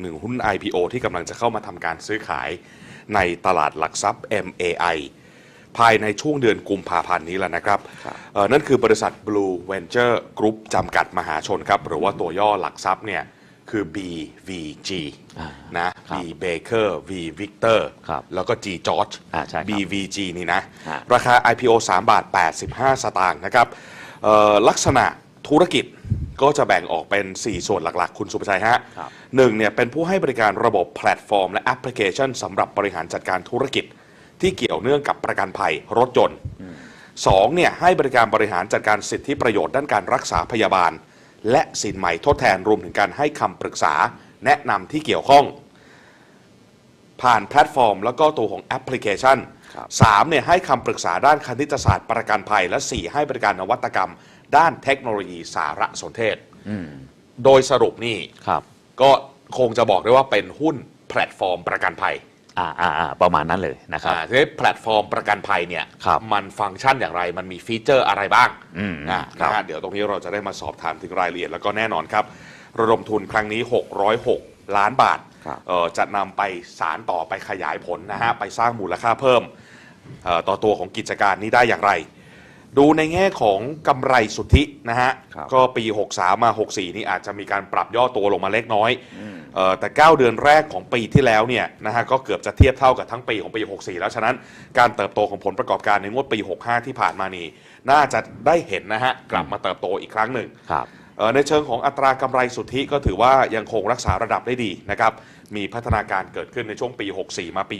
หนึ่งหุ้น IPO ที่กำลังจะเข้ามาทำการซื้อขายในตลาดหลักทรัพย์ MAI ภายในช่วงเดือนกุมภาพันธ์นี้แหละนะครับครับเอ่อนั่นคือบริษัท Blue Venture Group จำกัดมหาชนครับ หรือว่าตัวย่อหลักทรัพย์เนี่ยคือ BVG อ่านะครับ B Baker V Victor ครับแล้วก็ G George อ่าใช่ครับ BVG นี่นะฮะราคา IPO 3 บาท 85 สตางค์นะครับเอ่อลักษณะ ธุรกิจก็จะแบ่งออกเป็น 4 ส่วนหลักๆ คุณสุภชัยฮะครับหนึ่งเนี่ยเป็นผู้ให้บริการระบบแพลตฟอร์ม และแอปพลิเคชันสำหรับบริหารจัดการธุรกิจ ที่เกี่ยวเนื่องกับประกันภัยรถยนต์สองเนี่ยให้บริการบริหารจัดการสิทธิประโยชน์ด้านการรักษาพยาบาล และสินใหม่ทดแทนรวมถึงการให้คำปรึกษา แนะนำที่เกี่ยวข้อง ผ่านแพลตฟอร์ม แล้วก็ตัวของแอปพลิเคชันครับสามเนี่ยให้คำปรึกษาด้านคณิตศาสตร์ประกันภัย และ4ให้บริการนวัตกรรม ด้านเทคโนโลยีสารสนเทศอืมโดยสรุปนี่ครับก็คงจะบอกได้ว่าเป็นหุ้นแพลตฟอร์มประกันภัยอ่าอ่าอ่าประมาณนั้นเลยนะครับอ่าทีนี้แพลตฟอร์มประกันภัยเนี่ยครับมันฟังก์ชันอย่างไรมันมีฟีเจอร์อะไรบ้างอืมอ่าครันะบฮะเดี๋ยวตรงนี้เราจะได้มาสอบถามถึงรายละเอียดแล้วก็แน่นอนครับ ระดมทุนครั้งนี้ 606 ล้านบาทครับเอ่อ จะนำไปสารต่อไปขยายผลนะฮะไปสร้างมูลค่าเพิ่มเอ่อต่อตัวของกิจการนี้ได้อย่างไร ดูในแง่ของกำไรสุทธินะฮะครับก็ปี 63 มา 64 นี่อาจจะมีการปรับย่อตัวลงมาเล็กน้อยเออแต่ 9 เดือนแรกของปีที่แล้วเนี่ยนะฮะก็เกือบจะเทียบเท่ากับทั้งปีของปี 64 แล้วฉะนั้นการเติบโตของผลประกอบการในงวดปี 65 ที่ผ่านมานี่น่าจะได้เห็นนะฮะกลับมาเติบโตอีกครั้งหนึ่งครับเอ่อ ในเชิงของอัตรากำไรสุทธิก็ถือว่ายังคงรักษาระดับได้ดีนะครับ มีพัฒนาการเกิดขึ้นในช่วงปี 64 มาปี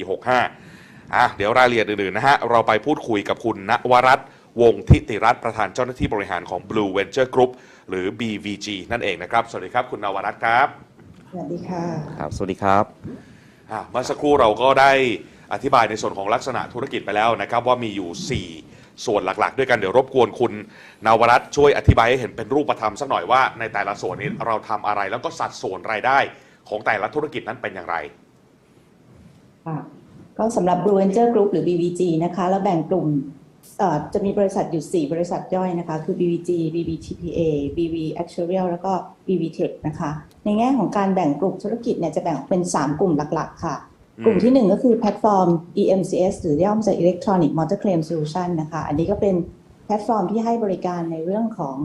65อะเดี๋ยวรายละเอียดอื่นๆนะฮะ เราไปพูดคุยกับคุณณวรัตน์วงศ์ทิติรัตน์ประธานเจ้าหน้าที่บริหารของ Blue Venture Group หรือ BVG นั่นเองนะครับ สวัสดีครับคุณนวรัตน์ครับ สวัสดีค่ะ ครับ สวัสดีครับอะเมื่อสักครู่เราก็ได้อธิบายในส่วนของลักษณะธุรกิจไปแล้วนะครับว่ามีอยู่ 4 ส่วนหลักๆ ด้วยกันเดี๋ยวรบกวนคุณนวรัตน์ช่วยอธิบายให้เห็นเป็นรูปธรรมสักหน่อยว่าในแต่ละส่วนนี้เราทำอะไร แล้วก็สัดส่วนรายได้ของแต่ละธุรกิจนั้นเป็นอย่างไร ค่ะก็สำหรับ Blue Venture Group หรือ BVG นะคะแล้วแบ่งกลุ่มเอ่อจะมีบริษัทอยู่ 4 บริษัทย่อยนะคะ คือ BVG BVTPA BV Actuarial แล้วก็ BVTech นะคะ ในแง่ของการแบ่งกลุ่มธุรกิจเนี่ยจะแบ่งออกเป็น 3 กลุ่มหลัก ๆ ค่ะ กลุ่มที่1ก็คือแพลตฟอร์ม EMCS หรือย่อมาจาก Electronic Motor Claim Solution นะคะ อันนี้ก็เป็นแพลตฟอร์มที่ให้บริการในเรื่องของ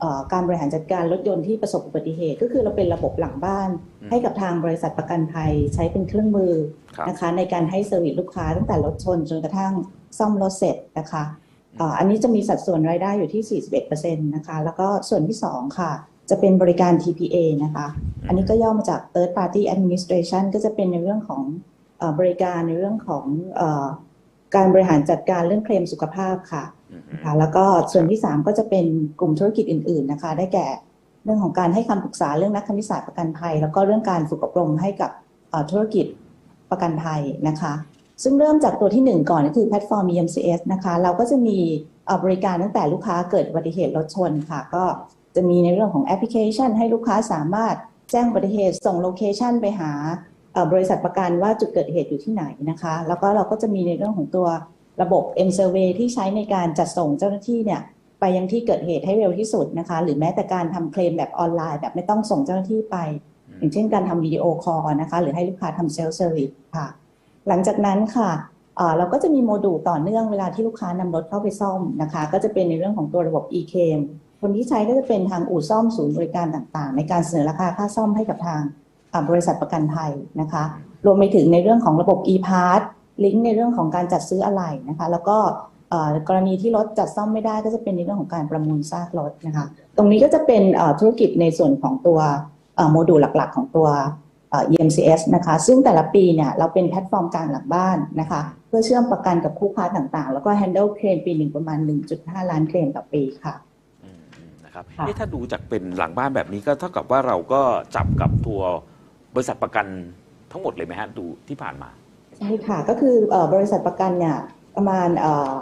เออการบริหารจัดการรถยนต์ที่ประสบอุบัติเหตุ ก็คือเราเป็นระบบหลังบ้าน ให้กับทางบริษัทประกันภัยใช้เป็นเครื่องมือครับนะคะในการให้เซอร์วิสลูกค้าตั้งแต่รถชนจนกระทั่งซ่อมรถเสร็จนะคะเอ่ออันนี้จะมีสัดส่วนรายได้อยู่ที่ 41%นะคะ แล้วก็ส่วนที่ 2 ค่ะ จะเป็นบริการ TPA นะคะ อันนี้ก็ย่อมาจาก Third Party Administration ก็จะเป็นในเรื่องของเออ บริการในเรื่องของเออการบริหารจัดการเรื่องเคลมสุขภาพค่ะนะคะแล้วก็ส่วนที่ 3 ก็จะเป็นกลุ่มธุรกิจอื่น ๆนะคะ ได้แก่เรื่องของการให้คำปรึกษาเรื่องนักคณิตศาสตร์ประกันภัย แล้วก็เรื่องการฝึกอบรมให้กับเอ่อธุรกิจประกันภัยนะคะ ซึ่งเริ่มจากตัวที่ 1 ก่อนก็คือแพลตฟอร์ม EMCS นะคะ เราก็จะมีเอ่อบริการตั้งแต่ลูกค้าเกิดอุบัติเหตุรถชนค่ะ ก็จะมีในเรื่องของแอปพลิเคชัน ให้ลูกค้าสามารถแจ้งอุบัติเหตุส่งโลเคชันไปหาเอ่อ บริษัทประกันว่าจุดเกิดเหตุอยู่ที่ไหนนะคะ แล้วก็เราก็จะมีในเรื่องของตัวระบบ M Survey ที่ใช้ในการจัดส่งเจ้าหน้าที่เนี่ยไปยังที่เกิดเหตุให้เร็วที่สุดนะคะ หรือแม้แต่การทำเคลมแบบออนไลน์ แบบไม่ต้องส่งเจ้าหน้าที่ไป อย่างเช่นการทำวิดีโอคอลนะคะ หรือให้ลูกค้าทำเซลล์เซอร์วิสค่ะ หลังจากนั้นค่ะเอ่อเราก็จะมีโมดูลต่อเนื่องเวลาที่ลูกค้านำรถเข้าไปซ่อมนะคะ ก็จะเป็นในเรื่องของตัวระบบ e-claim คนที่ใช้ก็จะเป็นทางอู่ซ่อมศูนย์บริการต่างๆ ในการเสนอราคาค่าซ่อมให้กับทางอ่า บริษัทประกันภัยนะคะ รวมไปถึงในเรื่องของระบบ e-pass ลิงก์ในเรื่องของการจัดซื้ออะไหล่นะคะ แล้วก็เอ่อกรณีที่รถจัดซ่อมไม่ได้ก็จะเป็นในเรื่องของการประมูลซากรถนะคะ ตรงนี้ก็จะเป็นเอ่อธุรกิจในส่วนของตัวเอ่อโมดูลหลักๆ ของตัวเอ่อ EMCS นะคะ ซึ่งแต่ละปีเนี่ยเราเป็นแพลตฟอร์มกลางหลังบ้านนะคะ เพื่อเชื่อมประกันกับคู่ค้าต่างๆ แล้วก็ handle เคลมปีหนึ่งประมาณ 1.5 ล้านเคลมต่อปีค่ะอืมอืมนะครับค่ะเอ๊ะถ้าดูจากเป็นหลังบ้านแบบนี้ก็เท่ากับว่าเราก็จับกับตัว บริษัทประกันทั้งหมดเลยไหมฮะดูที่ผ่านมา ใช่ค่ะ ก็คือเอ่อบริษัทประกันเนี่ยประมาณเอ่อ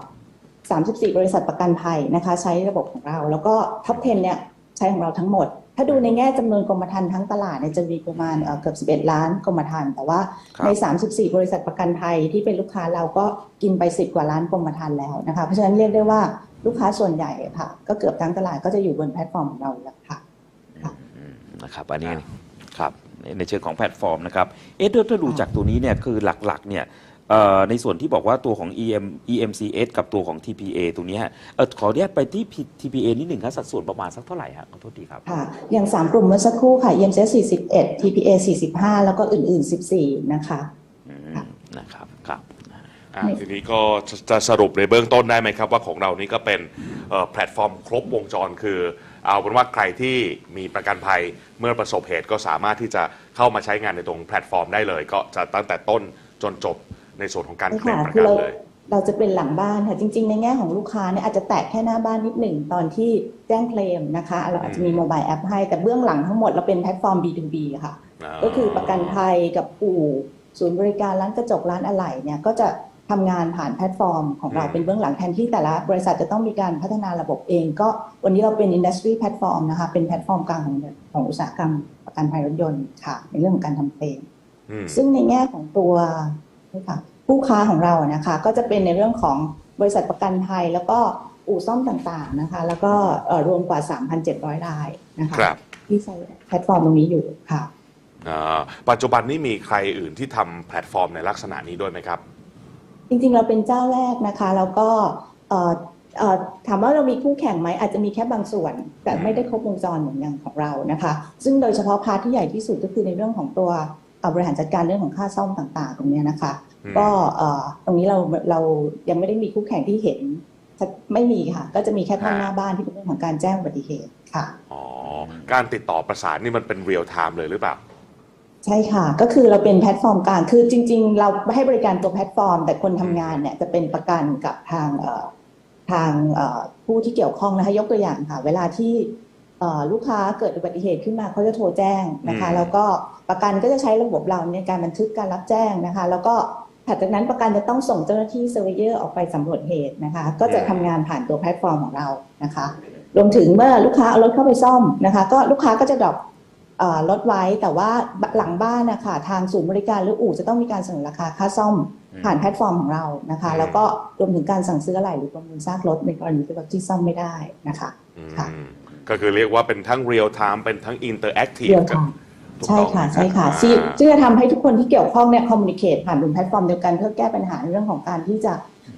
34 บริษัทประกันภัยนะคะใช้ระบบของเรา แล้วก็ท็อป 10 เนี่ยใช้ของเราทั้งหมด ถ้าดูในแง่จำนวนกรมธรรม์ทั้งตลาดเนี่ยจะมีประมาณเอ่อเกือบ 11 ล้านกรมธรรม์แต่ว่าครับใน 34 บริษัทประกันภัยที่เป็นลูกค้าเราก็กินไป 10 กว่าล้านกรมธรรม์แล้วนะคะเพราะฉะนั้นเรียกได้ว่าลูกค้าส่วนใหญ่ค่ะ ก็เกือบทั้งตลาดก็จะอยู่บนแพลตฟอร์มของเราแล้วค่ะอืมนะครับอันนี้ครับ ในในเชิงของแพลตฟอร์มนะครับ เอ๊ะถ้าถ้าดูจากตัวนี้เนี่ยคือหลักๆเนี่ยเอ่อในส่วนที่บอกว่าตัวของ EM EMCS กับตัวของ TPA ตรงนี้ฮะเอ่อขออนุญาตไปที่ P- TPA นิดหนึ่งครับสัดส่วนประมาณสักเท่าไหร่ฮะขอโทษทีครับค่ะอย่าง 3 กลุ่มเมื่อสักครู่ค่ะ EMS 41 TPA 45 แล้วก็อื่น ๆ 14 นะคะอืมนะครับครับอะทีนี้ก็จะจะสรุปในเบื้องต้นได้ไหมครับ ว่าของเรานี่ก็เป็นเอ่อแพลตฟอร์มครบวงจรคือ เอาเป็นว่าใครที่มีประกันภัยเมื่อประสบเหตุก็สามารถที่จะเข้ามาใช้งานในตรงแพลตฟอร์มได้เลย ก็จะตั้งแต่ต้นจนจบในส่วนของการเคลมประคือกันเราเลย เราจะเป็นหลังบ้านค่ะจริง ๆ ในแง่ของลูกค้าเนี่ยอาจจะแตะแค่หน้าบ้านนิดหนึ่งตอนที่แจ้งเคลมนะคะ เราอาจจะมีโมบายแอปให้แต่เบื้องหลังทั้งหมดเราเป็นแพลตฟอร์ม B2B ค่ะ ก็คือประกันภัยกับอู่ศูนย์บริการร้านกระจกร้านอะไหล่เนี่ยก็จะ ทำงานผ่านแพลตฟอร์มของเราอืมเป็นเบื้องหลังแทนที่แต่ละบริษัทจะต้องมีการพัฒนาระบบเอง ก็วันนี้เราเป็น industry platform นะคะเป็นแพลตฟอร์มกลางของของอุตสาหกรรมประกันภัยรถยนต์ค่ะ ในเรื่องของการทำเพลงอืมซึ่งในแง่ของตัวนี่ค่ะผู้ค้าของเราอะนะคะ ก็จะเป็นในเรื่องของบริษัทประกันภัยแล้วก็อู่ซ่อมต่างๆนะคะ แล้วก็เอ่อรวมกว่า 3,700รายนะคะครับที่ใช้แพลตฟอร์มตรงนี้อยู่ค่ะอ่าปัจจุบันนี้มีใครอื่นที่ทำแพลตฟอร์มในลักษณะนี้ด้วยไหมครับ จริงๆ เราเป็นเจ้าแรกนะคะ แล้วก็เอ่อเอ่อถามว่าเรามีคู่แข่งไหมอาจจะมีแค่บางส่วน แต่ไม่ได้ครบวงจรเหมือนอย่างของเรานะคะ ซึ่งโดยเฉพาะพาร์ทที่ใหญ่ที่สุดก็คือในเรื่องของตัวเอ่อบริหารจัดการเรื่องของค่าซ่อมต่าง ๆ ตรงเนี้ยนะคะอืมก็เอ่อตรงนี้เราเรายังไม่ได้มีคู่แข่งที่เห็นชัดไม่มีค่ะ ก็จะมีแค่ท่านหน้าบ้านที่เป็นเรื่องของการแจ้งอุบัติเหตุค่ะอ๋อการติดต่อประสานนี่มันเป็นเรียลไทม์เลยหรือเปล่า ใช่ค่ะ ก็คือเราเป็นแพลตฟอร์มกลางคือจริง ๆ เราให้บริการตัวแพลตฟอร์ม แต่คนทำงานเนี่ยจะเป็นประกันกับทางเอ่อทางเอ่อผู้ที่เกี่ยวข้องนะคะยกตัวอย่างค่ะ เวลาที่เอ่อลูกค้าเกิดอุบัติเหตุขึ้นมาเขาจะโทรแจ้งนะคะอืมแล้วก็ประกันก็จะใช้ระบบเราในการบันทึกการรับแจ้งนะคะ แล้วก็ถัดจากนั้นประกันจะต้องส่งเจ้าหน้าที่เซอร์เวเยอร์ออกไปสำรวจเหตุนะคะ ก็จะทำงานผ่านตัวแพลตฟอร์มของเรานะคะ รวมถึงเมื่อลูกค้าเอารถเข้าไปซ่อมนะคะ ก็ลูกค้าก็จะดรอป เอ่อรถไว้แต่ว่าหลังบ้านนะคะทางศูนย์บริการหรืออู่จะต้องมีการเสนอราคาค่าซ่อมผ่านแพลตฟอร์มของเรานะคะอืมแล้วก็รวมถึงการสั่งซื้ออะไหล่หรือประมูลซากรถในกรณีที่รถที่ซ่อมไม่ได้นะคะอืมค่ะก็คือเรียกว่าเป็นทั้งเรียลไทม์เป็นทั้งอินเตอร์แอคทีฟเดียวค่ะใช่ค่ะใช่ค่ะซึ่งซึ่งจะทำให้ทุกคนที่เกี่ยวข้องเนี่ยคอมมูนิเคตผ่านบนแพลตฟอร์มเดียวกันเพื่อแก้ปัญหาในเรื่องของการที่จะ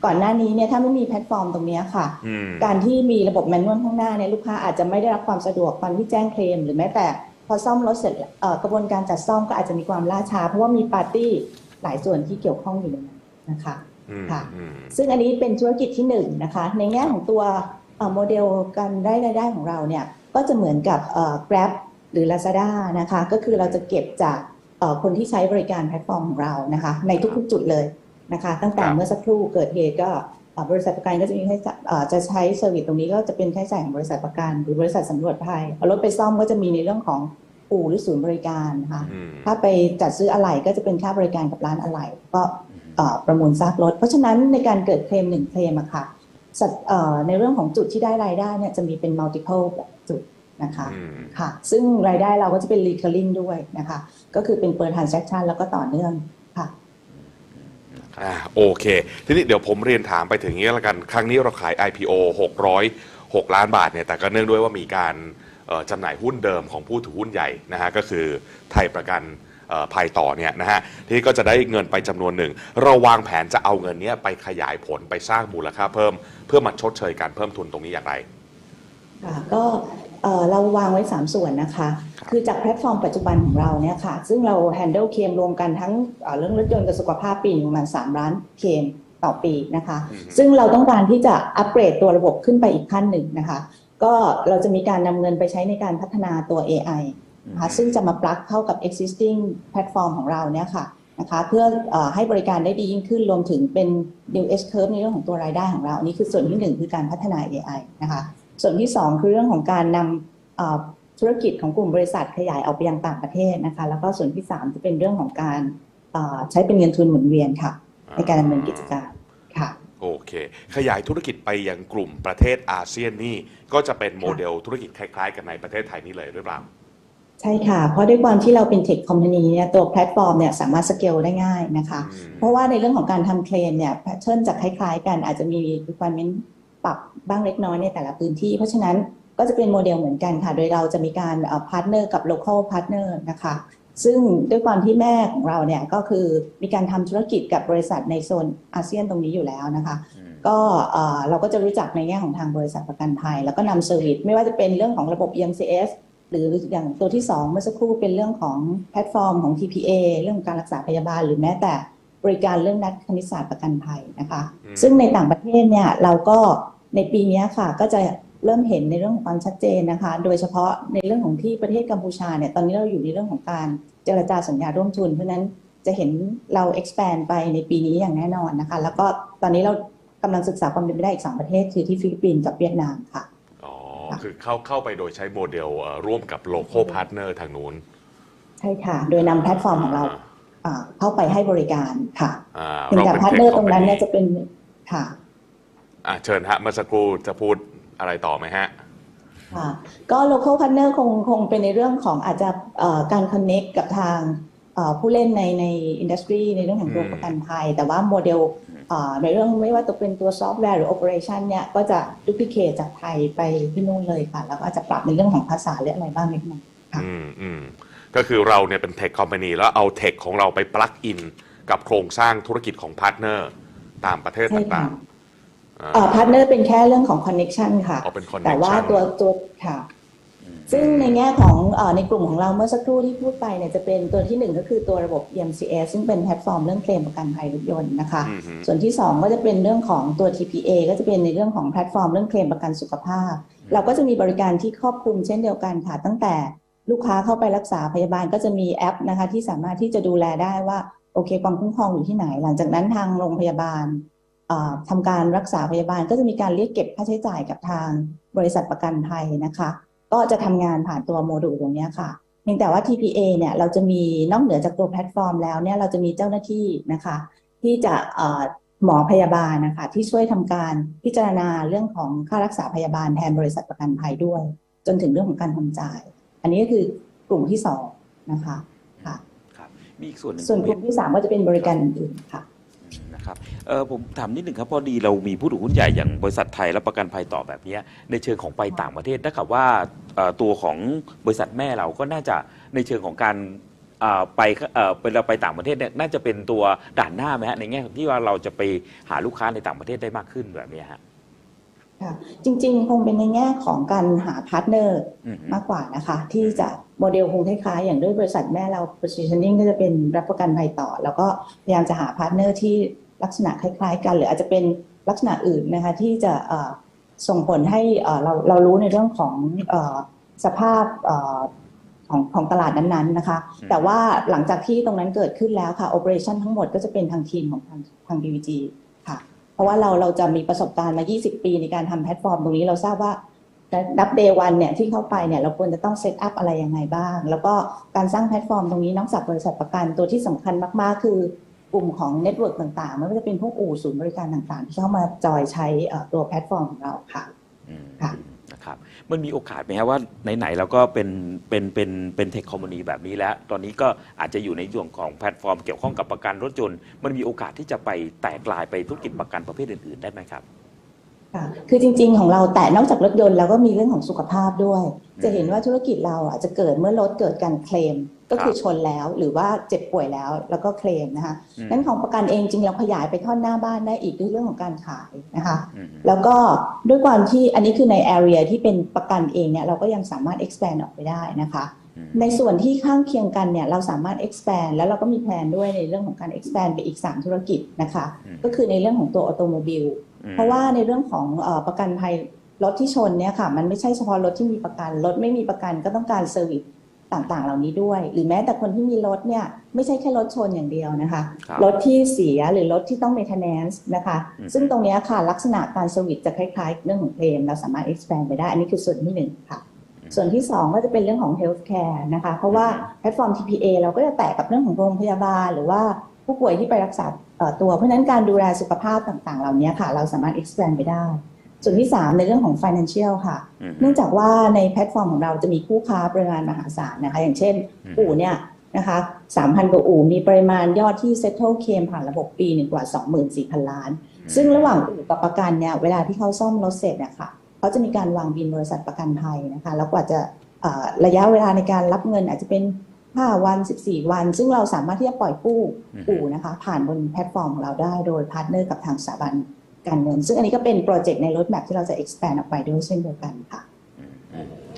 ก่อนหน้านี้เนี่ยถ้าไม่มีแพลตฟอร์มตรงเนี้ยค่ะอืมการที่มีระบบแมนนวลข้างหน้าเนี่ยลูกค้าอาจจะไม่ได้รับความสะดวกตอนที่แจ้งเคลมหรือแม้แต่ พอซ่อมรถเสร็จเอ่อกระบวนการจัดซ่อมก็อาจจะมีความล่าช้า เพราะว่ามีปาร์ตี้หลายส่วนที่เกี่ยวข้องอยู่ในนั้นนะคะอืมค่ะอืมซึ่งอันนี้เป็นธุรกิจที่หนึ่งนะคะ ในแง่ของตัวเอ่อโมเดลการได้รายได้ของเราเนี่ยก็จะเหมือนกับเอ่อ Grab หรือ Lazada นะคะ ก็คือเราจะเก็บจากเอ่อคนที่ใช้บริการแพลตฟอร์มของเรานะคะ ในทุกๆจุดเลยนะคะ ตั้งแต่ครับเมื่อสักครู่เกิดเหตุก็เอ่อ บริษัทประกันก็จะมีค่าใช้เอ่อจะใช้เซอร์วิสตรงนี้ก็จะเป็นค่าใช้จ่ายของบริษัทประกัน หรือบริษัทสำรวจภัยเอารถไปซ่อมก็จะมีในเรื่องของอู่หรือศูนย์บริการนะคะอืมถ้าไปจัดซื้ออะไหล่ก็จะเป็นค่าบริการกับร้านอะไหล่ก็เอ่อประมูลซากรถ เพราะฉะนั้นในการเกิดเคลมหนึ่งเคลมอะค่ะสัดเอ่อในเรื่องของจุดที่ได้รายได้เนี่ยจะมีเป็น multiple จุดนะคะอืมค่ะ ซึ่งรายได้เราก็จะเป็น recurring ด้วยนะคะ ก็คือเป็น per transaction แล้วก็ต่อเนื่องค่ะ อ่าโอเค ทีนี้เดี๋ยวผมเรียนถามไปถึงนี้แล้วกัน ครั้งนี้เราขาย IPO 606 ล้านบาทเนี่ยแต่ก็เนื่องด้วยว่ามีการเอ่อจำหน่ายหุ้นเดิมของผู้ถือหุ้นใหญ่นะฮะก็คือไทยประกันเอ่อภัยต่อเนี่ยนะฮะทีนี้ก็จะได้เงินไปจำนวนหนึ่ง เราวางแผนจะเอาเงินเนี้ยไปขยายผลไปสร้างมูลค่าเพิ่ม เพื่อมาชดเชยการเพิ่มทุนตรงนี้อย่างไร ค่ะก็ เอ่อเราวางไว้ 3 ส่วนนะคะครับคือจากแพลตฟอร์มปัจจุบันของเราเนี่ยค่ะ ซึ่งเรา handle เคลมรวมกันทั้งเอ่อเรื่องรถยนต์กับสุขภาพปีหนึ่งประมาณ 3 ล้านเคลมต่อปีนะคะอืมซึ่งเราต้องการที่จะอัปเกรดตัวระบบขึ้นไปอีกขั้นหนึ่งนะคะ ก็เราจะมีการนำเงินไปใช้ในการพัฒนาตัว AI นะคะซึ่งจะมาปลักเข้ากับ existing แพลตฟอร์มของเราเนี่ยค่ะนะคะเพื่อเออให้บริการได้ดียิ่งขึ้นรวมถึงเป็น new S curve ในเรื่องของตัวรายได้ของเรา อันนี้คือส่วนที่หนึ่งคือการพัฒนา AI นะคะ ส่วนที่ 2 คือเรื่องของการนำเอ่อธุรกิจของกลุ่มบริษัทขยายออกไปยังต่างประเทศนะคะ แล้วก็ส่วนที่ 3 จะเป็นเรื่องของการเอ่อใช้เป็นเงินทุนหมุนเวียนค่ะ ในการดำเนินกิจการค่ะโอเค ขยายธุรกิจไปยังกลุ่มประเทศอาเซียนนี่ก็จะเป็นโมเดลธุรกิจคล้ายๆ กันในประเทศไทยนี่เลยหรือเปล่าใช่ค่ะ เพราะด้วยความที่เราเป็นเทคคอมพานีเนี่ยตัวแพลตฟอร์มเนี่ยสามารถสเกลได้ง่ายนะคะอืมเพราะว่าในเรื่องของการทำเคลมเนี่ยแพทเทิร์นจะคล้ายๆกันอาจจะมี requirement ปรับบ้างเล็กน้อยในแต่ละพื้นที่ เพราะฉะนั้นก็จะเป็นโมเดลเหมือนกันค่ะ โดยเราจะมีการพาร์ทเนอร์กับ local partner นะคะ ซึ่งด้วยความที่แม่ของเราเนี่ยก็คือมีการทำธุรกิจกับบริษัทในโซนอาเซียนตรงนี้อยู่แล้วนะคะอืมก็เอ่อเราก็จะรู้จักในแง่ของทางบริษัทประกันภัย แล้วก็นำเซอร์วิสไม่ว่าจะเป็นเรื่องของระบบ EMCS หรืออย่างตัวที่ 2 เมื่อสักครู่เป็นเรื่องของแพลตฟอร์มของ TPA เรื่องของการรักษาพยาบาล หรือแม้แต่บริการเรื่องนัดคณิตศาสตร์ประกันภัยนะคะอืมซึ่งในต่างประเทศเนี่ยเราก็ ในปีเนี้ยค่ะก็จะเริ่มเห็นในเรื่องของความชัดเจนนะคะ โดยเฉพาะในเรื่องของที่ประเทศกัมพูชาเนี่ยตอนนี้เราอยู่ในเรื่องของการเจรจาสัญญาร่วมทุน เพราะฉะนั้นจะเห็นเรา expand ไปในปีนี้อย่างแน่นอนนะคะ แล้วก็ตอนนี้เรากำลังศึกษาความเป็นไปได้อีกสองประเทศ คือที่ฟิลิปปินส์กับเวียดนามค่ะอ๋อค่ะคือเข้าเข้าไปโดยใช้โมเดลเอ่อร่วมกับ local partner ทางนู้นใช่ค่ะ โดยนำแพลตฟอร์มของเราอ่าเข้าไปให้บริการค่ะอ่าเพียงแต่ป็พาร์ทเนอร์ tech ตรงนั้นเนี่ย company จะเป็นค่ะ อะเชิญฮะเมื่อสักครู่จะพูดอะไรต่อไหมฮะค่ะก็ local partner คงคงเป็นในเรื่องของอาจจะเอ่อการ connect กับทางเอ่อผู้เล่นในในอินดัสทรีในเรื่องของตัวอืมประกันภัย แต่ว่าโมเดลเอ่อในเรื่องไม่ว่าจะเป็นตัวซอฟต์แวร์หรือ operation เนี่ยก็จะดูพิเคจากไทยไปที่นู่นเลยค่ะ แล้วก็อาจจะปรับในเรื่องของภาษาหรืออะไรบ้างเล็กน้อยค่ะอืมอืมก็คือเราเนี่ยเป็นเทคคอมพานีแล้วเอาเทคของเราไปปลักอินกับโครงสร้างธุรกิจของพาร์ทเนอร์ตามประเทศใช่ต่าค่ะงๆอ่า เอ่อพาร์ทเนอร์เป็นแค่เรื่องของ connection ค่ะเอาเป็น connection แต่ว่าตัวตัวค่ะ ซึ่งในแง่ของเออในกลุ่มของเราเมื่อสักครู่ที่พูดไปเนี่ยจะเป็นตัวที่หนึ่งก็คือตัวระบบ EMCS ซึ่งเป็นแพลตฟอร์มเรื่องเคลมประกันภัยรถยนต์นะคะ อืมฮึ ส่วนที่2ก็จะเป็นเรื่องของตัว TPA ก็จะเป็นในเรื่องของแพลตฟอร์มเรื่องเคลมประกันสุขภาพ เราก็จะมีบริการที่ครอบคลุมเช่นเดียวกันค่ะ ตั้งแต่ลูกค้าเข้าไปรักษาพยาบาลก็จะมีแอปนะคะ ที่สามารถที่จะดูแลได้ว่าโอเคความคุ้มครองอยู่ที่ไหน หลังจากนั้นทางโรงพยาบาลเอ่อ ทำการรักษาพยาบาลก็จะมีการเรียกเก็บค่าใช้จ่ายกับทางบริษัทประกันภัยนะคะ ก็จะทำงานผ่านตัวโมดูลตรงเนี้ยค่ะเพียงแต่ว่า TPA เนี่ยเราจะมีนอกเหนือจากตัวแพลตฟอร์มแล้วเนี่ยเราจะมีเจ้าหน้าที่นะคะ ที่จะเอ่อหมอพยาบาลนะคะที่ช่วยทำการพิจารณาเรื่องของค่ารักษาพยาบาลแทนบริษัทประกันภัยด้วย จนถึงเรื่องของการทำจ่าย อันนี้ก็คือกลุ่มที่สองนะคะค่ะครับมีอีกส่วนหนึ่งส่วนผมกเห็ลุ่มที่สามก็จะเป็นบริการอื่นๆค่ะนะ ครับเออผมถามนิดหนึ่งครับพอดีเรามีผู้ถือหุ้นใหญ่อย่างบริษัทไทยและประกันภัยต่อแบบเนี้ยในเชิงของไปต่างประเทศถ้ากับว่าเอ่อตัวของบริษัทแม่เราก็น่าจะในเชิงของการอ่าไปเอ่อเป็นเราไปต่างประเทศเนี่ยน่าจะเป็นตัวด่านหน้าไหมฮะในแง่ที่ว่าเราจะไปหาลูกค้าในต่างประเทศได้มากขึ้นแบบเนี้ยฮะค่ะจริงๆ คงเป็นในแง่ของการหาพาร์ทเนอร์อืม มากกว่านะคะ ที่จะโมเดลคงคล้ายๆอย่างด้วยบริษัทแม่เรา positioning ก็จะเป็นรับประกันภัยต่อ แล้วก็พยายามจะหาพาร์ทเนอร์ที่ ลักษณะคล้ายๆ กัน หรืออาจจะเป็นลักษณะอื่นนะคะที่จะเอ่อส่งผลให้เอ่อเราเรารู้ในเรื่องของเอ่อสภาพเอ่อของของตลาดนั้นๆนะคะอืมแต่ว่าหลังจากที่ตรงนั้นเกิดขึ้นแล้วค่ะ operation ทั้งหมดก็จะเป็นทางทีมของทางทาง BVG ค่ะ เพราะว่าเราเราจะมีประสบการณ์มา 20 ปีในการทำแพลตฟอร์มตรงนี้เราทราบว่านับเดย์วันเนี่ยที่เข้าไปเนี่ยเราควรจะต้องเซตอัพอะไรยังไงบ้าง แล้วก็การสร้างแพลตฟอร์มตรงนี้นอกจากบริษัทประกันตัวที่สำคัญมาก ๆ คือ กลุ่มของเน็ตเวิร์กต่างๆ ไม่ว่าจะเป็นพวกอู่ศูนย์บริการต่างๆ ที่เข้ามาจอยใช้เอ่อตัวแพลตฟอร์มของเราค่ะอืมค่ะนะครับมันมีโอกาสไหมครับว่าไหนๆเราก็เป็นเป็นเป็นเป็นเทคคอมมานีแบบนี้แล้ว ตอนนี้ก็อาจจะอยู่ในช่วงของแพลตฟอร์มเกี่ยวข้องกับประกันรถยนต์มันมีโอกาสที่จะไปแตกลายไปธุรกิจประกันประเภทอื่นๆได้ไหมครับ ค่ะคือจริง ๆ ของเราแต่นอกจากรถยนต์แล้วก็มีเรื่องของสุขภาพด้วย จะเห็นว่าธุรกิจเราอาจจะเกิดเมื่อรถเกิดการเคลม ก็คือชนแล้วหรือว่าเจ็บป่วยแล้วแล้วก็เคลมนะคะอืมนั้นของประกันเองจริงเราขยายไปท่อนหน้าบ้านได้อีกด้วยเรื่องของการขายนะคะอืมแล้วก็ด้วยความที่อันนี้คือใน area ที่เป็นประกันเองเนี่ยเราก็ยังสามารถ expand ออกไปได้นะคะอืม ในส่วนที่ข้างเคียงกันเนี่ยเราสามารถ expand แล้วเราก็มีแผนด้วยในเรื่องของการ expand ไปอีก 3 ธุรกิจนะคะอืมก็คือในเรื่องของตัวออโตโมบิลอืมเพราะว่าในเรื่องของเออประกันภัยรถที่ชนเนี่ยค่ะ มันไม่ใช่เฉพาะรถที่มีประกัน รถไม่มีประกันก็ต้องการเซอร์วิสต่างๆ เหล่านี้ด้วย หรือแม้แต่คนที่มีรถเนี่ยไม่ใช่แค่รถชนอย่างเดียวนะคะครับรถที่เสียหรือรถที่ต้อง maintenance นะคะอืมซึ่งตรงเนี้ยค่ะลักษณะการเซอร์วิสจะคล้ายๆ เรื่องของเคลมเราสามารถ expand ไปได้ อันนี้คือส่วนที่หนึ่งค่ะ ส่วนที่สองก็จะเป็นเรื่องของ healthcare นะคะ เพราะว่าแพลตฟอร์ม TPA เราก็จะแตะกับเรื่องของโรงพยาบาล หรือว่าผู้ป่วยที่ไปรักษาเอ่อตัว เพราะฉะนั้นการดูแลสุขภาพต่างๆ เหล่านี้ค่ะ เราสามารถ expand ไปได้ ส่วนที่ 3 ในเรื่องของ financial ค่ะอืมเนื่องจากว่าในแพลตฟอร์มของเราจะมีคู่ค้าปริมาณมหาศาลนะคะ อย่างเช่นอืมอู่เนี่ยนะคะ3,000 กว่าอู่ มีปริมาณยอดที่ settle claim ผ่านระบบปีหนึ่งกว่า 24,000 ล้าน ซึ่งระหว่างอู่กับประกันเนี่ย เวลาที่เขาซ่อมรถเสร็จเนี่ยค่ะ เขาจะมีการวางบินบริษัทประกันภัยนะคะ แล้วกว่าจะเอ่อระยะเวลาในการรับเงินอาจจะเป็น 5 วัน 14 วัน ซึ่งเราสามารถที่จะปล่อยกู้อืมอู่นะคะ ผ่านบนแพลตฟอร์มของเราได้โดยพาร์ทเนอร์กับทางสถาบันการเงิน ซึ่งอันนี้ก็เป็นโปรเจกต์ในรถแมพที่เราจะ expand ออกไปด้วยเช่นเดียวกันค่ะ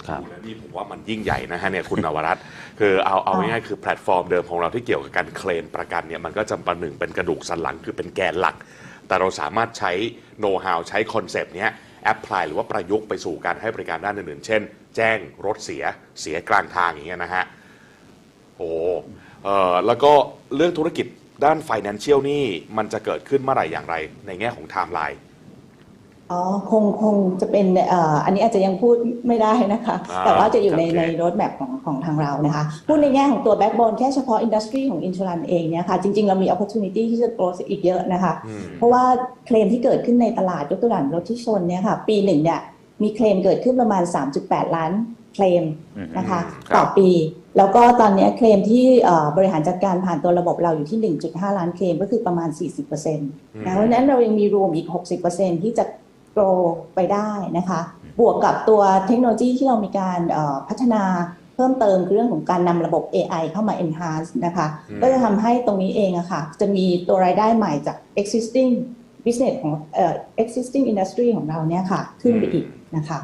ครับแล้วนี่ผมว่ามันยิ่งใหญ่นะฮะเนี่ยคุณนวรัตน์คือเอาเอาง่ายๆคือแพลตฟอร์มเดิมของเราที่เกี่ยวกับการเคลมประกันเนี่ยมันก็จะประหนึ่งเป็นกระดูกสันหลังคือเป็นแกนหลัก แต่เราสามารถใช้โน้ตฮาวใช้คอนเซปต์เนี้ย แอพพลายหรือว่าประยุกต์ไปสู่การให้บริการด้านอื่นๆ เช่น แจ้งรถเสียเสียกลางทางอย่างเงี้ยนะฮะโอ้เออแล้วก็เรื่องธุรกิจด้าน Financial นี่มันจะเกิดขึ้นเมื่อไหร่อย่างไร ในแง่ของไทม์ไลน์ อ๋อคงคงจะเป็นเอ่ออันนี้อาจจะยังพูดไม่ได้นะคะ อ่าแต่ว่าจะอยู่ในโอเคในรถแมพของของทางเรานะคะ พูดในแง่ของตัวแบ็กโบนแค่เฉพาะอินดัสทรีของอินช r รันเองเนี่ยค่ะจริง ๆ เรามี opportunity ที่จะ grow อีกเยอะนะคะ อืม เพราะว่าเคลมที่เกิดขึ้นในตลาดยกตัวอย่างรถที่ชนเนี่ยค่ะปีหนึ่งเนี่ยมีเคลมเกิดขึ้นประมาณ 3.8 ล้านเคลมนะคะอืมครับ ต่อปี แล้วก็ตอนเนี้ยเคลมที่เอ่อบริหารจัดการผ่านตัวระบบเราอยู่ที่ 1.5 ล้านเคลมก็คือประมาณ 40%นะเพราะฉะนั้นเรายังมีรวมอีก 60%ที่จะ grow ไปได้นะคะ บวกกับตัวเทคโนโลยีที่เรามีการเอ่อพัฒนาเพิ่มเติมคือเรื่องของการนำระบบ AI เข้ามา enhance นะคะอืมก็จะทำให้ตรงนี้เองอะค่ะ จะมีตัวรายได้ใหม่จาก existing business ของเอ่อ existing industry ของเราเนี่ยค่ะ ขึ้นไปอีกนะคะ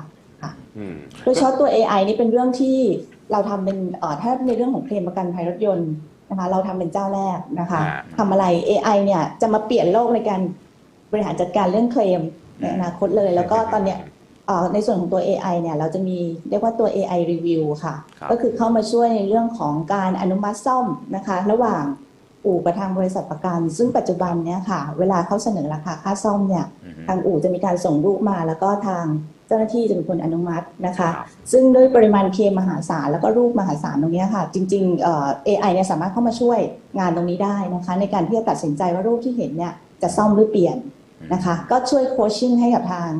อืมโดยเฉพาะตัว AI นี่เป็นเรื่องที่เราทำเป็นเอ่อถ้าในเรื่องของเคลมประกันภัยรถยนต์นะคะเราทำเป็นเจ้าแรกนะคะอ่าทำอะไร AI เนี่ยจะมาเปลี่ยนโลกในการบริหารจัดการเรื่องเคลม ในอนาคตเลย แล้วก็ตอนเนี้ยเอ่อในส่วนของตัว AI เนี่ยเราจะมีเรียกว่าตัว AI review ค่ะครับก็คือเข้ามาช่วยในเรื่องของการอนุมัติซ่อมนะคะ ระหว่างอู่กับทางบริษัทประกัน ซึ่งปัจจุบันเนี่ยค่ะ เวลาเขาเสนอราคาค่าซ่อมเนี่ยอืมทางอู่จะมีการส่งรูปมา แล้วก็ทางเจ้าหน้าที่จะเป็นคนอนุมัตินะคะครับซึ่งด้วยปริมาณเคมมหาศาลแล้วก็รูปมหาศาลตรงเนี้ยค่ะ จริงๆเอ่อ AI เนี่ยสามารถเข้ามาช่วยงานตรงนี้ได้นะคะ ในการที่จะตัดสินใจว่ารูปที่เห็นเนี่ยจะซ่อมหรือเปลี่ยน นะคะ ก็ช่วยโคชชิ่งให้กับทาง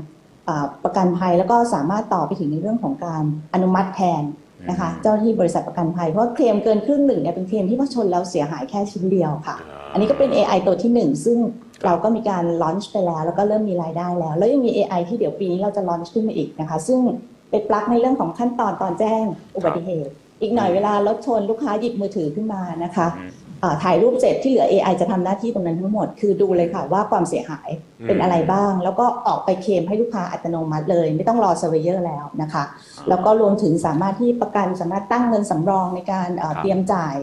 เอ่อประกันภัยแล้วก็สามารถต่อไปถึงในเรื่องของการอนุมัติแทนนะคะ เจ้าหน้าที่บริษัทประกันภัยเพราะว่าเคลมเกินครึ่งหนึ่งเนี่ยเป็นเคลมที่พอชนแล้วเสียหายแค่ชิ้นเดียวค่ะ อันนี้ก็เป็น AI ตัวที่หนึ่งซึ่งเราก็มีการลอนช์ไปแล้ว แล้วก็เริ่มมีรายได้แล้ว แล้วยังมี AI ที่เดี๋ยวปีนี้เราจะลอนช์ขึ้นมาอีกนะคะ ซึ่งเป็นปลั๊กในเรื่องของขั้นตอนตอนแจ้งอุบัติเหตุ อีกหน่อยเวลารถชนลูกค้าหยิบมือถือขึ้นมานะคะอืมอ่า ถ่ายรูปเสร็จที่เหลือ AI จะทำหน้าที่ตรงนั้นทั้งหมด คือดูเลยค่ะว่าความเสียหายเป็นอะไรบ้าง แล้วก็ออกไปเคลมให้ลูกค้าอัตโนมัติเลย ไม่ต้องรอเซอร์เวเยอร์แล้วนะคะ แล้วก็รวมถึงสามารถที่ประกันสามารถตั้งเงินสำรองในการเอ่อครับเตรียมจ่าย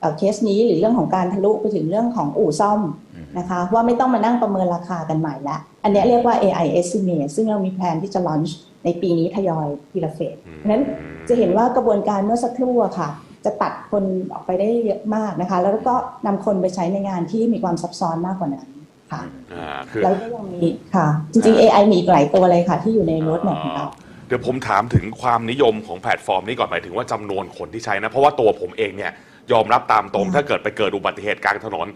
เอ่อเคสนี้หรือเรื่องของการทะลุไปถึงเรื่องของอู่ซ่อมอืมนะคะว่าไม่ต้องมานั่งประเมินราคากันใหม่ละอันเนี้ยเรียกว่า AI estimate ซึ่งเรามีแผนที่จะ launch ในปีนี้ทยอยทีละเฟสอืมเพราะฉะนั้นจะเห็นว่ากระบวนการเมื่อสักครู่อะค่ะ จะตัดคนออกไปได้เยอะมากนะคะ แล้วก็นำคนไปใช้ในงานที่มีความซับซ้อนมากกว่านั้นค่ะอ่าคือแล้วก็ยังมีค่ะ จริงๆ AI มีอีกหลายตัวเลยค่ะ ที่อยู่ในรถแมพของเราเดี๋ยวผมถามถึงความนิยมของแพลตฟอร์มนี้ก่อนหมายถึงว่าจำนวนคนที่ใช้นะ เพราะว่าตัวผมเองเนี่ยยอมรับตามตรงค่ะถ้าเกิดไปเกิดอุบัติเหตุกลางถนน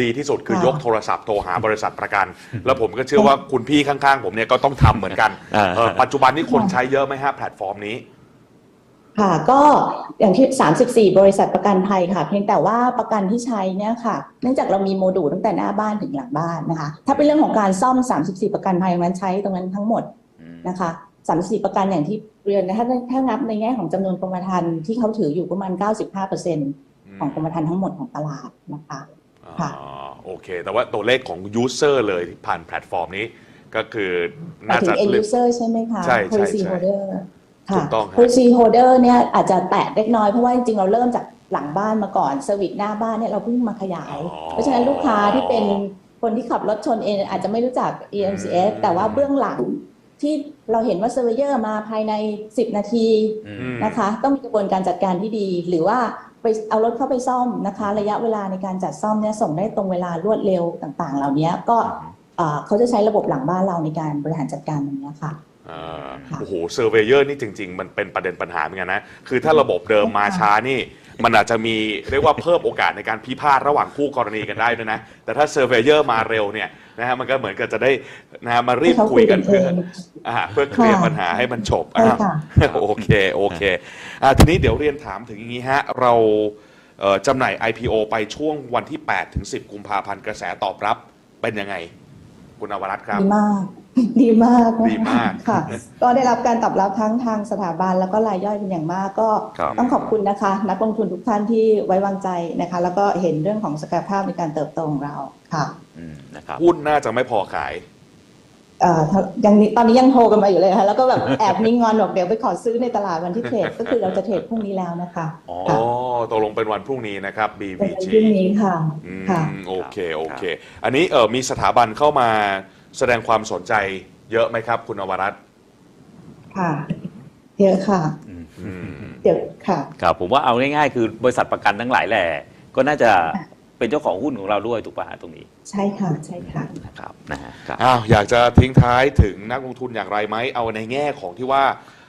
ดีที่สุดคือค่ะยกโทรศัพท์โทรหาบริษัทประกัน แล้วผมก็เชื่อว่าคุณพี่ข้างๆ ผมเนี่ยก็ต้องทำเหมือนกันอ่าเออปัจจุบันนี้คนใช้เยอะไหมฮะแพลตฟอร์มนี้ ค่ะก็อย่างที่ 34 บริษัทประกันภัยค่ะ เพียงแต่ว่าประกันที่ใช้เนี่ยค่ะเนื่องจากเรามีโมดูลตั้งแต่หน้าบ้านถึงหลังบ้านนะคะ ถ้าเป็นเรื่องของการซ่อม 34 ประกันภัยตรงนั้นใช้ตรงนั้นทั้งหมดอืมนะคะ34 ประกันอย่างที่เรียนนะถ้าถ้านับในแง่ของจำนวนกรมธรรม์ที่เขาถืออยู่ประมาณ 95%ของกรมธรรม์ทั้งหมดของตลาดนะคะค่ะอ่าโอเค แต่ว่าตัวเลขของยูเซอร์เลยที่ผ่านแพลตฟอร์มนี้ก็คือหมายน่าถึจะง end user ใช่ไหมคะใช่ใช่ policy ใช่ holder ถูค่ะกต้องครับ policy holder เนี่ยอาจจะแตะเล็กน้อยเพราะว่าจริงๆเราเริ่มจากหลังบ้านมาก่อนเซอร์วิสหน้าบ้านเนี่ยเราเพิ่งมาขยาย อ๋อ เพราะฉะนั้นลูกค้าที่เป็นคนที่ขับรถชนเองอาจจะไม่รู้จัก EMCS แต่ว่าเบื้องหลังที่เราเห็นว่าเซอร์เวเยอร์มาภายใน 10 นาทีอืมอืมนะคะ ต้องมีกระบวนการจัดการที่ดี หรือว่าไปเอารถเข้าไปซ่อมนะคะ ระยะเวลาในการจัดซ่อมเนี่ยส่งได้ตรงเวลารวดเร็วต่างๆ เหล่านี้ก็เอ่อเขาจะใช้ระบบหลังบ้านเราในการบริหารจัดการตรงนี้ค่ะ อ่าค่ะโอ้โหเซอร์เวเยอร์นี่จริง ๆ มันเป็นประเด็นปัญหาเหมือนกันนะ คือถ้าระบบเดิมมาช้านี่ มันอาจจะมีเรียกว่าเพิ่มโอกาสในการพิพาทระหว่างคู่กรณีกันได้ด้วยนะ แต่ถ้าเซอร์เวเยอร์มาเร็วเนี่ยนะฮะมันก็เหมือนกับจะได้นะฮะมารีบคุยกันเพื่ออ่าเพื่อเคลียร์ปัญหาให้มันจบใช่อ้าวค่ะโอเคโอเคอ่าทีนี้เดี๋ยวเรียนถามถึงอย่างนี้ฮะเราเอ่อจำหน่าย IPO ไปช่วงวันที่8ถึง10 กุมภาพันธ์กระแสตอบรับเป็นยังไง คุณอวรัตน์ครับ ดีมาก ดีมากนะคะดีมากค่ะ ก็ได้รับการตอบรับทั้งทางสถาบันแล้วก็รายย่อยเป็นอย่างมากก็ครับต้องขอบคุณนะคะ นักลงทุนทุกท่านที่ไว้วางใจนะคะ แล้วก็เห็นเรื่องของศักยภาพในการเติบโตของเราค่ะอืมนะครับหุ้นน่าจะไม่พอขายเอ่อถ้ายังนี้ตอนนี้ยังโทรกันมาอยู่เลยค่ะแล้วก็แบบแอบมีงอนบอกเดี๋ยวไปขอซื้อในตลาดวันที่เทรดก็คือเราจะเทรดพรุ่งนี้แล้วนะคะอ๋ออ๋อตกลงเป็นวันพรุ่งนี้นะครับ เป็นวัน BVG พรุ่งนี้ค่ะอืมค่ะ โอเค โอเค อันนี้เออมีสถาบันเข้ามา แสดงความสนใจเยอะไหมครับ คุณนวรัตน์ค่ะ เยอะค่ะอืมเดี๋ยวค่ะ ครับผมว่าเอาง่ายๆ คือบริษัทประกันทั้งหลายแหล่ก็น่าจะเป็นเจ้าของหุ้นของเราด้วยถูกป่ะฮะตรงนี้ ใช่ค่ะ ใช่ค่ะนะครับนะฮะครับ อ้าวอยากจะทิ้งท้ายถึงนักลงทุนอย่างไรไหมเอาในแง่ของที่ว่า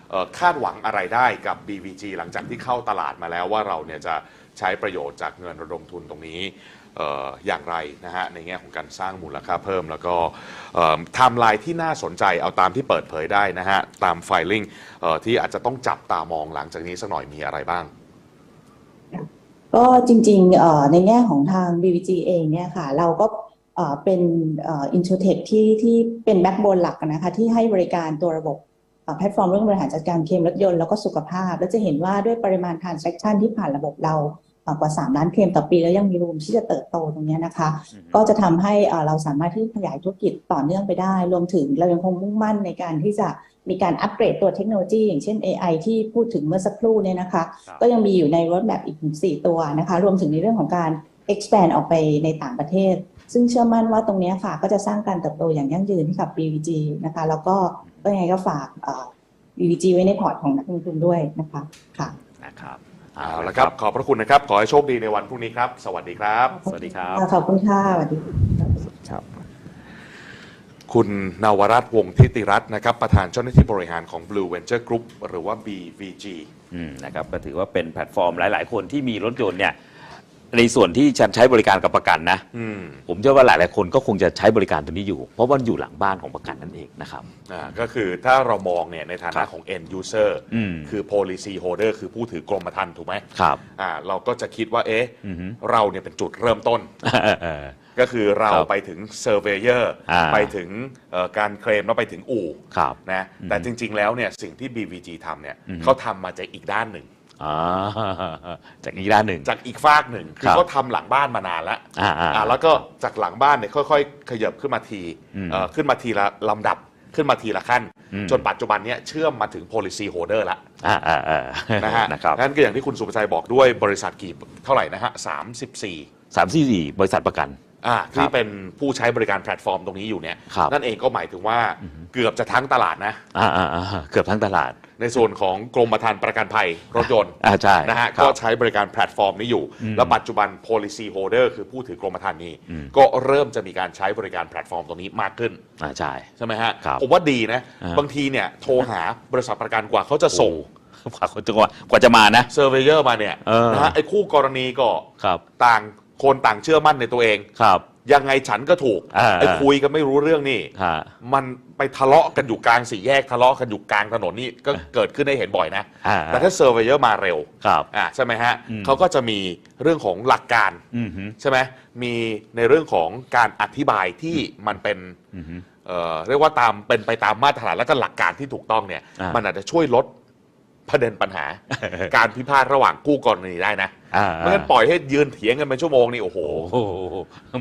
เอ่อคาดหวังอะไรได้กับ BVG หลังจากที่เข้าตลาดมาแล้วว่าเราเนี่ยจะใช้ประโยชน์จากเงินระดมทุนตรงนี้เอย่างไรนะฮะในแง่ของการสร้างมูลค่าเพิ่ม แล้วก็ไทม์ไลน์ที่น่าสนใจเอาตามที่เปิดเผยได้นะฮะตามไฟลิ่งที่อาจจะต้องจับตามองหลังจากนี้สักหน่อยมีอะไรบ้างก็จริงๆในแง่ของทาง BVG เองเนี่ยค่ะ เราก็เป็นอินโทรเทคที่ที่เป็นแบ็กโบนหลักนะคะที่ให้บริการตัวระบบแพลตฟอร์มเรื่องบริหารจัดการเคมรถยนต์แล้วก็สุขภาพ แล้วจะเห็นว่าด้วยปริมาณ transaction ที่ผ่านระบบเรา เอ่อกว่า 3 ล้านเคลมต่อปี แล้วยังมีรูมที่จะเติบโตตรงเนี้ยนะคะ ก็จะทำให้เอ่อเราสามารถที่ขยายธุรกิจต่อเนื่องไปได้ รวมถึงเรายังคงมุ่งมั่นในการที่จะมีการอัปเกรดตัวเทคโนโลยี อย่างเช่น AI ที่พูดถึงเมื่อสักครู่เนี่ยนะคะครับก็ยังมีอยู่ใน roadmap อีกถึง4ตัวนะคะ รวมถึงในเรื่องของการ expand ออกไปในต่างประเทศ ซึ่งเชื่อมั่นว่าตรงเนี้ยค่ะ ก็จะสร้างการเติบโตอย่างยั่งยืนให้กับ BVG นะคะ แล้วก็ก็ยังไงก็ฝากเอ่อ BVG ไว้ในพอร์ตของนักลงทุนด้วยนะคะค่ะนะครับ เอาละครับ ขอบพระคุณนะครับ ขอให้โชคดีในวันพรุ่งนี้ครับ สวัสดีครับ สวัสดีครับ ขอบคุณค่ะสวัสดีค่ะครับ คุณนวรัตน์วงศ์ทิติรัตน์นะครับ ประธานเจ้าหน้าที่บริหารของ Blue Venture Group หรือว่า BVG อืมนะครับก็ถือว่าเป็นแพลตฟอร์มหลาย ๆ คนที่มีรถยนต์เนี่ย ในส่วนที่ฉันใช้บริการกับประกันนะ อืมผมเชื่อว่าหลายๆคนก็คงจะใช้บริการตัวนี้อยู่ เพราะว่ามันอยู่หลังบ้านของประกันนั่นเองนะครับ อ่าก็คือถ้าเรามองเนี่ยในฐาครันะบของ end user อืม คือ policy holder คือผู้ถือกรมธรรม์ถูกไหมครับ อ่าเราก็จะคิดว่าเอ๊ะอือฮึ เราเนี่ยเป็นจุดเริ่มต้นเออก็คือเราครับไปถึง surveyor อ่า ไปถึงเอ่อการเคลมแล้วไปถึงอู่ครับ นะแต่จริง ๆ แล้วเนี่ยสิ่งที่ BVG ทำเนี่ยอือฮึเขาทำมาจากอีกด้านหนึ่ง อ่าจากอีกด้านหนึ่ง จากอีกฟากหนึ่งคือครับเขาทำหลังบ้านมานานแล้วอ่าอ่าอ่าแล้วก็จากหลังบ้านเนี่ยค่อยๆ ขยับขึ้นมาทีอืมเอ่อขึ้นมาทีละลำดับขึ้นมาทีละขั้น อืม จนปัจจุบันเนี่ยเชื่อมมาถึง policy holder ละอ่าอ่าอ่านะฮะนะครับนั่นก็อย่างที่คุณสุภชัยบอกด้วยบริษัทกี่เท่าไหร่นะฮะ34สามสี่สี่บริษัทประกัน อ่าครัที่บเป็นผู้ใช้บริการแพลตฟอร์มตรงนี้อยู่เนี่ยครับ นั่นเองก็หมายถึงว่าเกือบจะทั้งตลาดนะ อ่าอ่าอ่าเกือบทั้งตลาด ในส่วนของกรมธรรม์ประกันภัยรถยนต์อ่าใช่นะฮะครับก็ใช้บริการแพลตฟอร์มนี้อยู่อืมแล้วปัจจุบัน policy holder คือผู้ถือกรมธรรม์นี้ อืม ก็เริ่มจะมีการใช้บริการแพลตฟอร์มตรงนี้มากขึ้น อ่าใช่ ใช่ไหมฮะ ครับผมว่าดีนะ อ่า บางทีเนี่ยโทรหาบริษัทประกันกว่าเขาจะส่งกว่าคนจะกว่าจะมานะ เซอร์เวเยอร์มาเนี่ยเออ นะฮะไอ้คู่กรณีก็ครับ ต่าง คนต่างเชื่อมั่นในตัวเอง ครับ ยังไงฉันก็ถูกอ่า ไอ้คุยกันไม่รู้เรื่องนี่ ฮะ มันไปทะเลาะกันอยู่กลางสี่แยกทะเลาะกันอยู่กลางถนนนี่ก็เกิดขึ้นได้เห็นบ่อยนะ อ่า แต่ถ้าเซอร์เวเยอร์มาเร็วครับ อ่าใช่ไหมฮะอืม เขาก็จะมีเรื่องของหลักการอืมฮึใช่ไหมมีในเรื่องของการอธิบายที่มันเป็นอืมฮึ เอ่อเรียกว่าตามเป็นไปตามมาตรฐานและก็หลักการที่ถูกต้องเนี่ย อ่ามั มันอาจจะช่วยลด ประเด็นปัญหา การพิพาทระหว่างคู่กรณีได้นะอ่าไม่งั้นปล่อยให้ยืนเถียงกันเป็นชั่วโมงนี่โอ้โหโอ้โห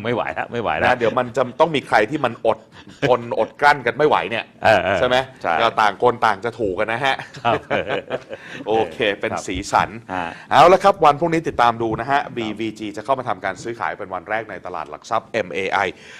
ไม่ไหวแล้วไม่ไหวแล้วนะเดี๋ยวมันจะต้องมีใครที่มันอดทนอดกลั้นกันไม่ไหวเนี่ยเออเออใช่ไหมใช่ก็ต่างคนต่างจะถูกกันนะฮะครับโอเคเป็นครับสีสันฮะเอาละครับวันพรุ่งนี้ติดตามดูนะฮะ BVG จะเข้ามาทำการซื้อขายเป็นวันแรกในตลาดหลักทรัพย์ MAI